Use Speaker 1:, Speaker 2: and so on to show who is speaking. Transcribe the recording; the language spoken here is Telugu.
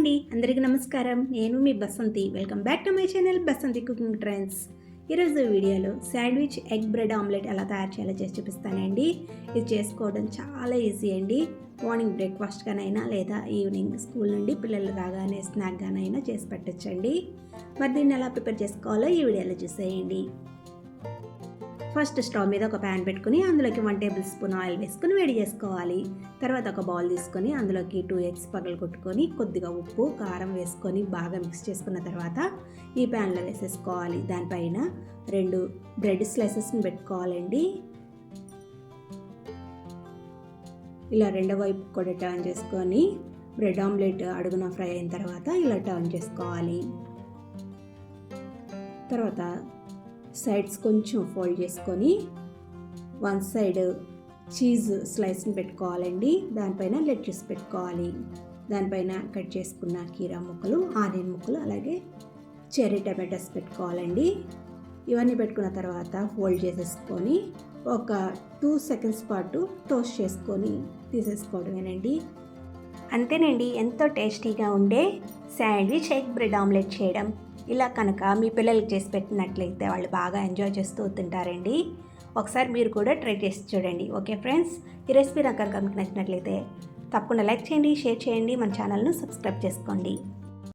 Speaker 1: అండి అందరికీ నమస్కారం. నేను మీ Basanthi. Welcome back to my channel Basanthi cooking trends ఈరోజు వీడియోలో శాండ్విచ్ ఎగ్ బ్రెడ్ ఆమ్లెట్ ఎలా తయారు చేయాలో చేసి చూపిస్తానండి. ఇది చేసుకోవడం చాలా ఈజీ అండి. మార్నింగ్ బ్రేక్ఫాస్ట్గానైనా లేదా ఈవినింగ్ స్కూల్ నుండి పిల్లలు రాగానే స్నాక్గానైనా చేసి పెట్టచ్చండి. మరి దీన్ని ఎలా ప్రిపేర్ చేసుకోవాలో ఈ వీడియోలో చూసేయండి. ఫస్ట్ స్టవ్ మీద ఒక ప్యాన్ పెట్టుకుని అందులోకి వన్ టేబుల్ స్పూన్ ఆయిల్ వేసుకుని వేడి చేసుకోవాలి. తర్వాత ఒక బౌల్ తీసుకొని అందులోకి టూ ఎగ్స్ పగలు కొట్టుకొని కొద్దిగా ఉప్పు కారం వేసుకొని బాగా మిక్స్ చేసుకున్న తర్వాత ఈ ప్యాన్లో వేసేసుకోవాలి. దానిపైన రెండు బ్రెడ్ స్లైసెస్ని పెట్టుకోవాలండి. ఇలా రెండో వైపు కూడా టర్న్ చేసుకొని బ్రెడ్ ఆమ్లెట్ అడుగున ఫ్రై అయిన తర్వాత ఇలా టర్న్ చేసుకోవాలి. తర్వాత సైడ్స్ కొంచెం ఫోల్డ్ చేసుకొని వన్ సైడ్ చీజ్ స్లైస్ని పెట్టుకోవాలండి. దానిపైన లెట్యూస్ పెట్టుకోవాలి. దానిపైన కట్ చేసుకున్న కీరా ముక్కలు ఆనియన్ ముక్కలు అలాగే చెర్రీ టమాటాస్ పెట్టుకోవాలండి. ఇవన్నీ పెట్టుకున్న తర్వాత ఫోల్డ్ చేసేసుకొని ఒక టూ సెకండ్స్ పాటు టోస్ట్ చేసుకొని తీసేసుకోవడమేనండి. అంతేనండి. ఎంతో టేస్టీగా ఉండే శాండ్విచ్ ఎగ్ బ్రెడ్ ఆమ్లెట్ చేయడం. ఇలా కనుక మీ పిల్లలకి చేసి పెట్టినట్లయితే వాళ్ళు బాగా ఎంజాయ్ చేస్తూ తింటారండి. ఒకసారి మీరు కూడా ట్రై చేసి చూడండి. Okay friends? ఈ రెసిపీ నాకు కనుక మీకు నచ్చినట్లయితే తప్పకుండా లైక్ చేయండి షేర్ చేయండి మన ఛానల్ను సబ్స్క్రైబ్ చేసుకోండి.